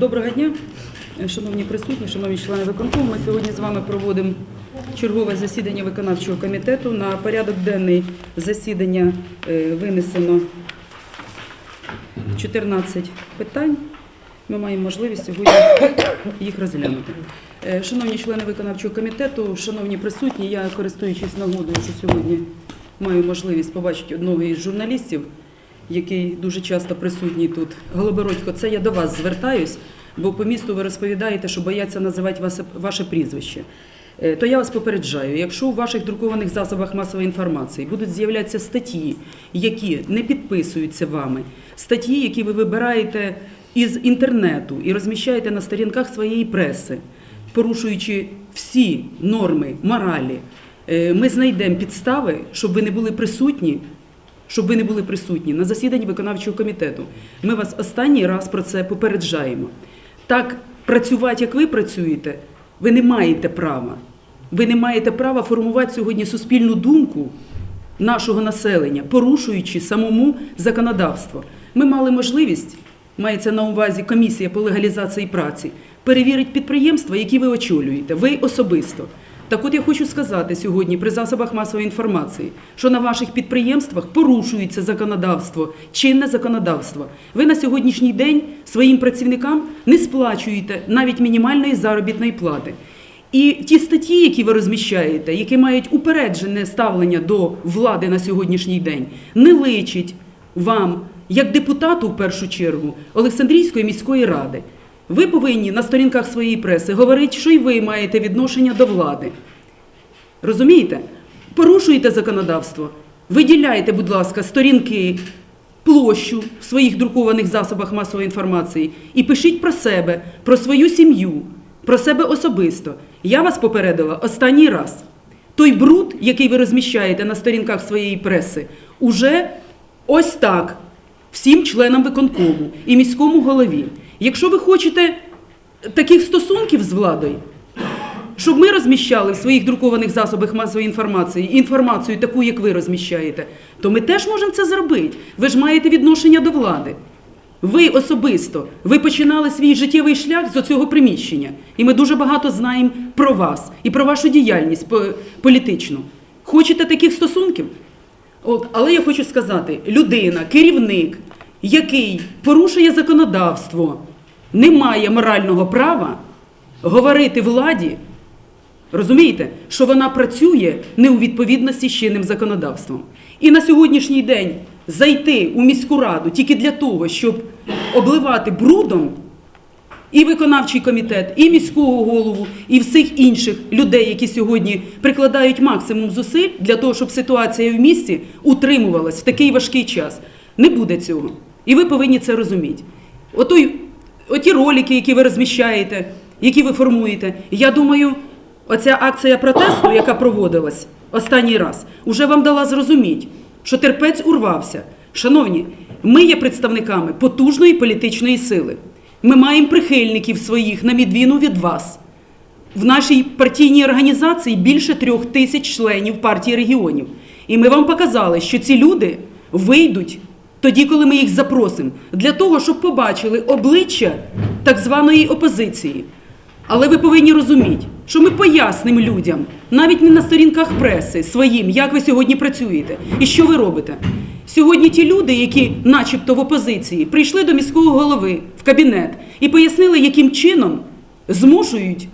Доброго дня, шановні присутні, шановні члени виконкому. Ми сьогодні з вами проводимо чергове засідання виконавчого комітету. На порядок денний засідання е, винесено 14 питань. Ми маємо можливість сьогодні їх розглянути. Е, Шановні члени виконавчого комітету, шановні присутні, я користуючись нагодою, що сьогодні маю можливість побачити одного із журналістів, який дуже часто присутній тут. Голобородько, це я до вас звертаюсь, бо по місту ви розповідаєте, що бояться називати вас, ваше прізвище. Е, То я вас попереджаю, якщо у ваших друкованих засобах масової інформації будуть з'являтися статті, які не підписуються вами, статті, які ви вибираєте із інтернету і розміщаєте на сторінках своєї преси, порушуючи всі норми моралі, е, ми знайдемо підстави, щоб ви не були присутні щоб ви не були присутні на засіданні виконавчого комітету. Ми вас останній раз про це попереджаємо. Так працювати, як ви працюєте, ви не маєте права. Ви не маєте права формувати сьогодні суспільну думку нашого населення, порушуючи самому законодавство. Ми мали можливість, мається на увазі комісія по легалізації праці, перевірити підприємства, які ви очолюєте, ви особисто. Так от я хочу сказати сьогодні при засобах масової інформації, що на ваших підприємствах порушується законодавство, чинне законодавство. Ви на сьогоднішній день своїм працівникам не сплачуєте навіть мінімальної заробітної плати. І ті статті, які ви розміщаєте, які мають упереджене ставлення до влади на сьогоднішній день, не личить вам, як депутату в першу чергу, Олександрійської міської ради. Ви повинні на сторінках своєї преси говорити, що і ви маєте відношення до влади. Розумієте? Порушуєте законодавство, виділяйте, будь ласка, сторінки, площу в своїх друкованих засобах масової інформації і пишіть про себе, про свою сім'ю, про себе особисто. Я вас попередила останній раз. Той бруд, який ви розміщаєте на сторінках своєї преси, уже ось так всім членам виконкому і міському голові. Якщо ви хочете таких стосунків з владою, щоб ми розміщали в своїх друкованих засобах масової інформації інформацію таку, як ви розміщаєте, то ми теж можемо це зробити. Ви ж маєте відношення до влади. Ви особисто, ви починали свій життєвий шлях з цього приміщення. І ми дуже багато знаємо про вас і про вашу діяльність політичну. Хочете таких стосунків? От, але я хочу сказати: людина, керівник, який порушує законодавство, не має морального права говорити владі, розумієте, що вона працює не у відповідності з чинним законодавством. І на сьогоднішній день зайти у міську раду тільки для того, щоб обливати брудом і виконавчий комітет, і міського голову, і всіх інших людей, які сьогодні прикладають максимум зусиль для того, щоб ситуація в місті утримувалась в такий важкий час. Не буде цього. І ви повинні це розуміти. Отой, оті ролики, які ви розміщаєте, які ви формуєте, я думаю, оця акція протесту, яка проводилась останній раз, уже вам дала зрозуміти, що терпець урвався. Шановні, ми є представниками потужної політичної сили. Ми маємо прихильників своїх на відміну від вас. В нашій партійній організації більше трьох тисяч членів партії регіонів. І ми вам показали, що ці люди вийдуть тоді, коли ми їх запросимо, для того, щоб побачили обличчя так званої опозиції. Але ви повинні розуміти, що ми пояснимо людям, навіть не на сторінках преси своїм, як ви сьогодні працюєте і що ви робите. Сьогодні ті люди, які, начебто в опозиції, прийшли до міського голови в кабінет і пояснили, яким чином змушують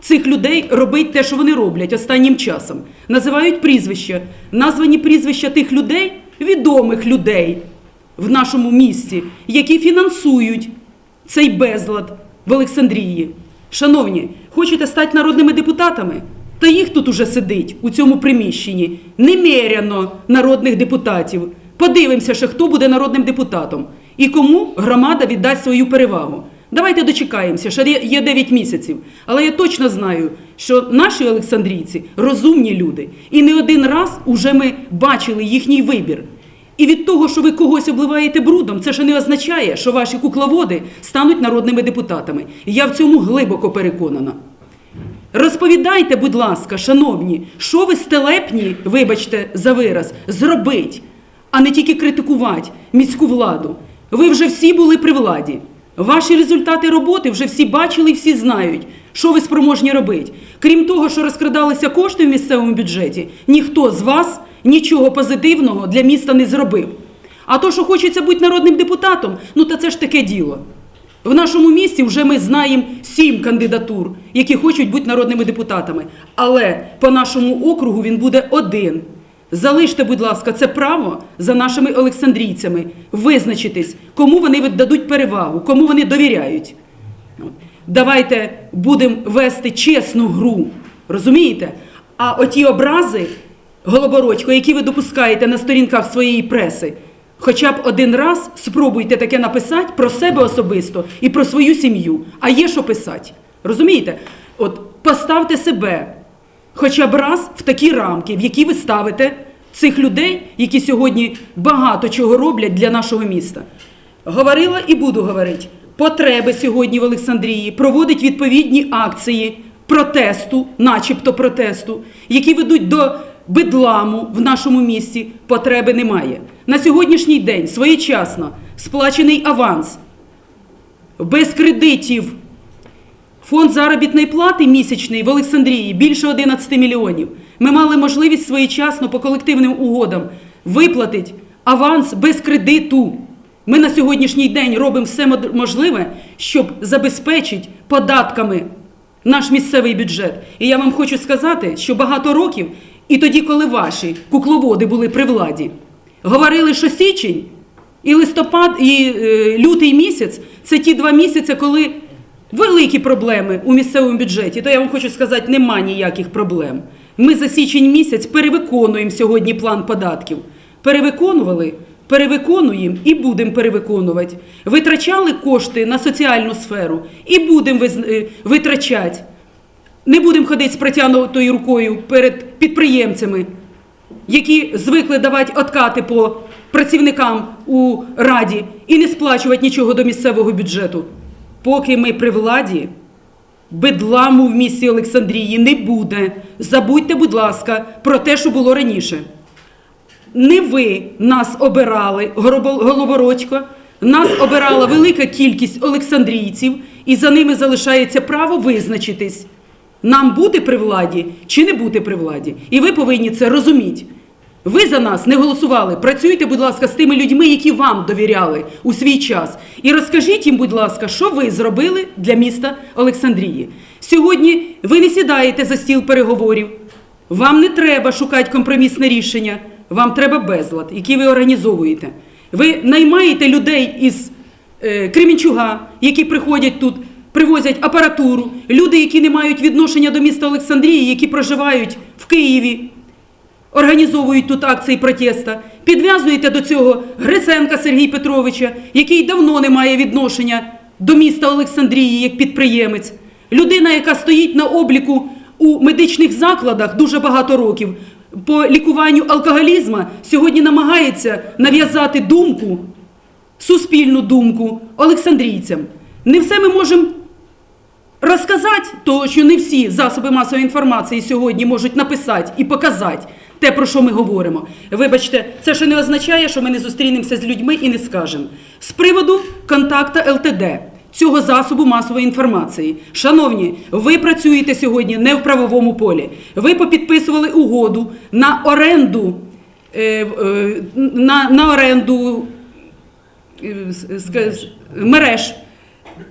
цих людей робити те, що вони роблять останнім часом. Називають прізвища. Названі прізвища тих людей, відомих людей в нашому місті, які фінансують цей безлад в Олександрії. Шановні, хочете стати народними депутатами? Та їх тут уже сидить у цьому приміщенні. Немеряно народних депутатів. Подивимося, ще хто буде народним депутатом і кому громада віддасть свою перевагу. Давайте дочекаємося, ще є- є 9 місяців. Але я точно знаю, що наші олександрійці розумні люди. І не один раз уже ми бачили їхній вибір. І від того, що ви когось обливаєте брудом, це ще не означає, що ваші кукловоди стануть народними депутатами. Я в цьому глибоко переконана. Розповідайте, будь ласка, шановні, що ви стелепні, вибачте за вираз, зробить, а не тільки критикувати міську владу. Ви вже всі були при владі. Ваші результати роботи вже всі бачили і всі знають, що ви спроможні робити. Крім того, що розкрадалися кошти в місцевому бюджеті, ніхто з вас нічого позитивного для міста не зробив. А то, що хочеться бути народним депутатом, ну та це ж таке діло. В нашому місті вже ми знаємо сім кандидатур, які хочуть бути народними депутатами. Але по нашому округу він буде один. Залиште, будь ласка, це право за нашими олександрійцями визначитись, кому вони віддадуть перевагу, кому вони довіряють. Давайте будемо вести чесну гру. Розумієте? А оті образи, Голобородько, які ви допускаєте на сторінках своєї преси, хоча б один раз спробуйте таке написати про себе особисто і про свою сім'ю. А є що писати. Розумієте? От поставте себе хоча б раз в такі рамки, в які ви ставите цих людей, які сьогодні багато чого роблять для нашого міста. Говорила і буду говорити. Потреби сьогодні в Олександрії проводить відповідні акції протесту, начебто протесту, які ведуть до бедламу в нашому місті. Потреби немає. На сьогоднішній день своєчасно сплачений аванс без кредитів. Фонд заробітної плати місячний в Олександрії більше 11 мільйонів. Ми мали можливість своєчасно по колективним угодам виплатити аванс без кредиту. Ми на сьогоднішній день робимо все можливе, щоб забезпечити податками наш місцевий бюджет. І я вам хочу сказати, що багато років, і тоді, коли ваші кукловоди були при владі, говорили, що січень і листопад, і е, лютий місяць це ті два місяці, коли великі проблеми у місцевому бюджеті. То я вам хочу сказати, нема ніяких проблем. Ми за січень місяць перевиконуємо сьогодні план податків. Перевиконували, перевиконуємо і будемо перевиконувати. Витрачали кошти на соціальну сферу і будемо е, витрачати. Не будемо ходити з протягнутою рукою перед підприємцями, які звикли давати откати по працівникам у раді і не сплачувати нічого до місцевого бюджету. Поки ми при владі, бедламу в місті Олександрії не буде. Забудьте, будь ласка, про те, що було раніше. Не ви нас обирали, Голобородько, нас обирала велика кількість олександрійців, і за ними залишається право визначитись, нам бути при владі чи не бути при владі. І ви повинні це розуміти. Ви за нас не голосували. Працюйте, будь ласка, з тими людьми, які вам довіряли у свій час. І розкажіть їм, будь ласка, що ви зробили для міста Олександрії. Сьогодні ви не сідаєте за стіл переговорів. Вам не треба шукати компромісне рішення. Вам треба безлад, який ви організовуєте. Ви наймаєте людей із е, Кремінчуга, які приходять тут, привозять апаратуру, люди, які не мають відношення до міста Олександрії, які проживають в Києві, організовують тут акції протеста. Підв'язуєте до цього Гриценка Сергія Петровича, який давно не має відношення до міста Олександрії як підприємець. Людина, яка стоїть на обліку у медичних закладах дуже багато років по лікуванню алкоголізму, сьогодні намагається нав'язати думку, суспільну думку олександрійцям. Не все ми можемо розказати, то що не всі засоби масової інформації сьогодні можуть написати і показати те, про що ми говоримо. Вибачте, це ще не означає, що ми не зустрінемося з людьми і не скажемо. З приводу контакта ЛТД. Цього засобу масової інформації. Шановні, ви працюєте сьогодні не в правовому полі. Ви попідписували угоду на оренду, е, е, на, на оренду е, мереж.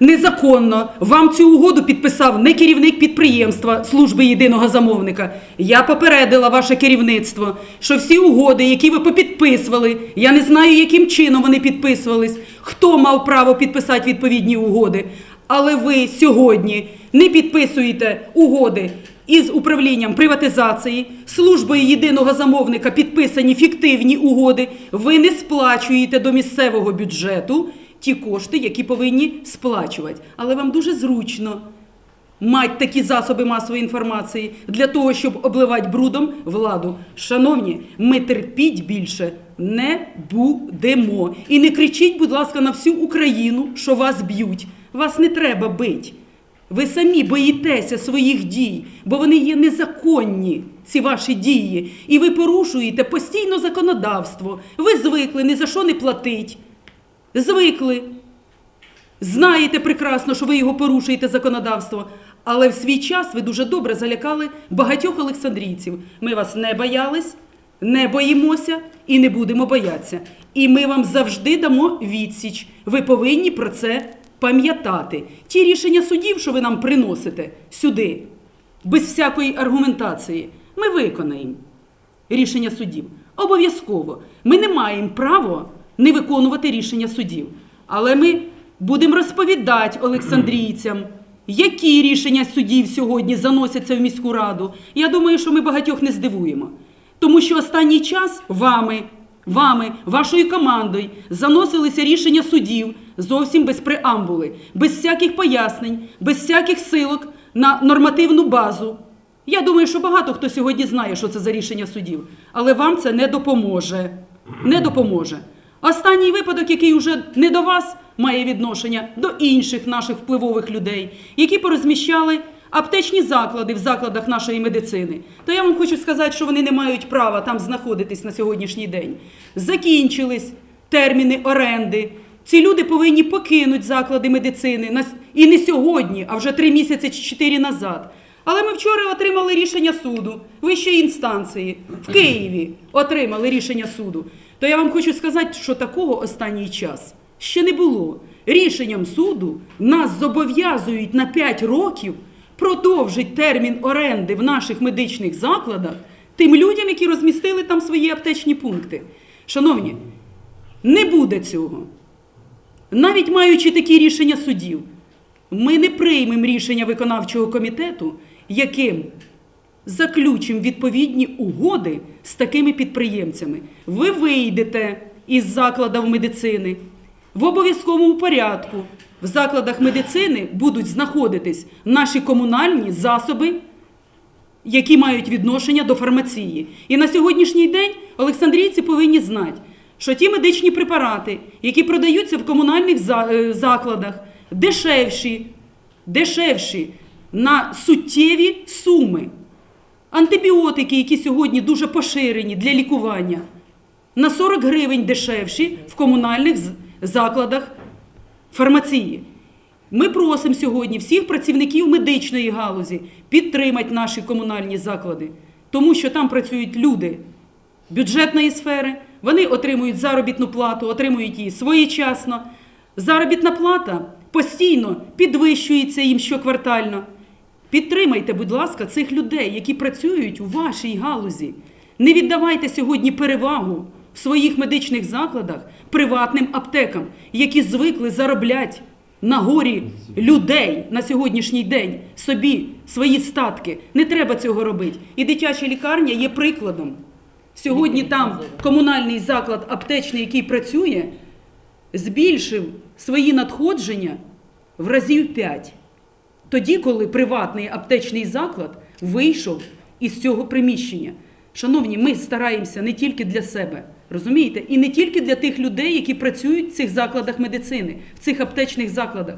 Незаконно вам цю угоду підписав не керівник підприємства служби єдиного замовника. Я попередила ваше керівництво, що всі угоди, які ви попідписували, я не знаю, яким чином вони підписувались, хто мав право підписати відповідні угоди. Але ви сьогодні не підписуєте угоди із управлінням приватизації, службою єдиного замовника підписані фіктивні угоди. Ви не сплачуєте до місцевого бюджету ті кошти, які повинні сплачувати. Але вам дуже зручно мати такі засоби масової інформації для того, щоб обливати брудом владу. Шановні, ми терпіть більше не будемо. І не кричіть, будь ласка, на всю Україну, що вас б'ють. Вас не треба бити. Ви самі боїтеся своїх дій, бо вони є незаконні, ці ваші дії. І ви порушуєте постійно законодавство. Ви звикли ні за що не платить. Звикли. Знаєте прекрасно, що ви його порушуєте законодавство. Але в свій час ви дуже добре залякали багатьох олександрійців. Ми вас не боялись, не боїмося і не будемо боятися. І ми вам завжди дамо відсіч. Ви повинні про це пам'ятати. Ті рішення судів, що ви нам приносите сюди, без всякої аргументації, ми виконаємо рішення судів. Обов'язково. Ми не маємо права не виконувати рішення судів. Але ми будемо розповідати олександрійцям, які рішення судів сьогодні заносяться в міську раду. Я думаю, що ми багатьох не здивуємо. Тому що останній час вами, вами, вашою командою заносилися рішення судів зовсім без преамбули, без всяких пояснень, без всяких силок на нормативну базу. Я думаю, що багато хто сьогодні знає, що це за рішення судів, але вам це не допоможе. Не допоможе. Останній випадок, який вже не до вас має відношення до інших наших впливових людей, які порозміщали аптечні заклади в закладах нашої медицини. То я вам хочу сказати, що вони не мають права там знаходитись на сьогоднішній день. Закінчились терміни оренди. Ці люди повинні покинути заклади медицини і не сьогодні, а вже три місяці чи чотири назад. Але ми вчора отримали рішення суду вищої інстанції в Києві. Отримали рішення суду. То я вам хочу сказати, що такого останній час ще не було. Рішенням суду нас зобов'язують на 5 років продовжити термін оренди в наших медичних закладах тим людям, які розмістили там свої аптечні пункти. Шановні, не буде цього. Навіть маючи такі рішення судів, ми не приймемо рішення виконавчого комітету, яким заключимо відповідні угоди з такими підприємцями. Ви вийдете із закладів медицини в обов'язковому порядку. В закладах медицини будуть знаходитись наші комунальні засоби які мають відношення до фармації. І на сьогоднішній день олександрійці повинні знати, що ті медичні препарати, які продаються в комунальних е, закладах, дешевші, дешевші на суттєві суми. Антибіотики, які сьогодні дуже поширені для лікування, на 40 гривень дешевші в комунальних закладах фармації. Ми просимо сьогодні всіх працівників медичної галузі підтримати наші комунальні заклади, тому що там працюють люди бюджетної сфери, вони отримують заробітну плату, отримують її своєчасно. Заробітна плата постійно підвищується їм щоквартально. Підтримайте, будь ласка, цих людей, які працюють у вашій галузі. Не віддавайте сьогодні перевагу в своїх медичних закладах приватним аптекам, які звикли заробляти на горі людей на сьогоднішній день собі свої статки. Не треба цього робити. І дитяча лікарня є прикладом. Сьогодні там комунальний заклад аптечний, який працює, збільшив свої надходження в разів 5. Тоді, коли приватний аптечний заклад вийшов із цього приміщення. Шановні, ми стараємося не тільки для себе, розумієте? І не тільки для тих людей, які працюють в цих закладах медицини, в цих аптечних закладах.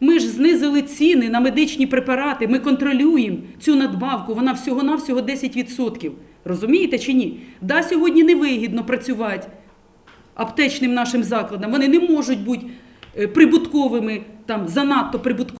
Ми ж знизили ціни на медичні препарати, ми контролюємо цю надбавку, вона всього-навсього 10%. Розумієте чи ні? Да, сьогодні невигідно працювати аптечним нашим закладам. Вони не можуть бути е, прибутковими, там занадто прибутковими.